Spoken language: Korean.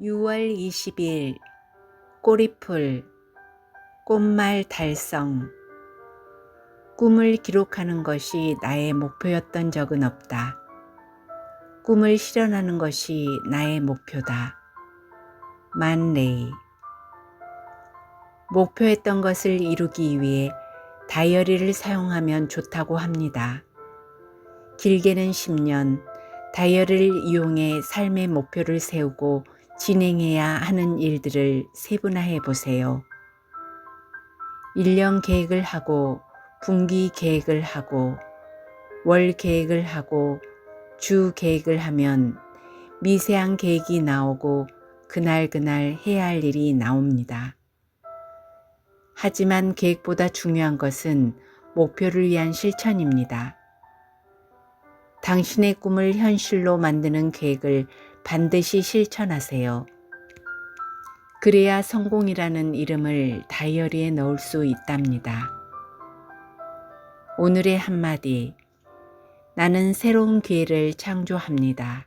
6월 20일 꼬리풀 꽃말 달성 꿈을 기록하는 것이 나의 목표였던 적은 없다. 꿈을 실현하는 것이 나의 목표다. 만레이 목표했던 것을 이루기 위해 다이어리를 사용하면 좋다고 합니다. 길게는 10년, 다이어리를 이용해 삶의 목표를 세우고 진행해야 하는 일들을 세분화해 보세요. 1년 계획을 하고, 분기 계획을 하고, 월 계획을 하고, 주 계획을 하면 미세한 계획이 나오고, 그날 그날 해야 할 일이 나옵니다. 하지만 계획보다 중요한 것은 목표를 위한 실천입니다. 당신의 꿈을 현실로 만드는 계획을 반드시 실천하세요. 그래야 성공이라는 이름을 다이어리에 넣을 수 있답니다. 오늘의 한마디. 나는 새로운 기회를 창조합니다.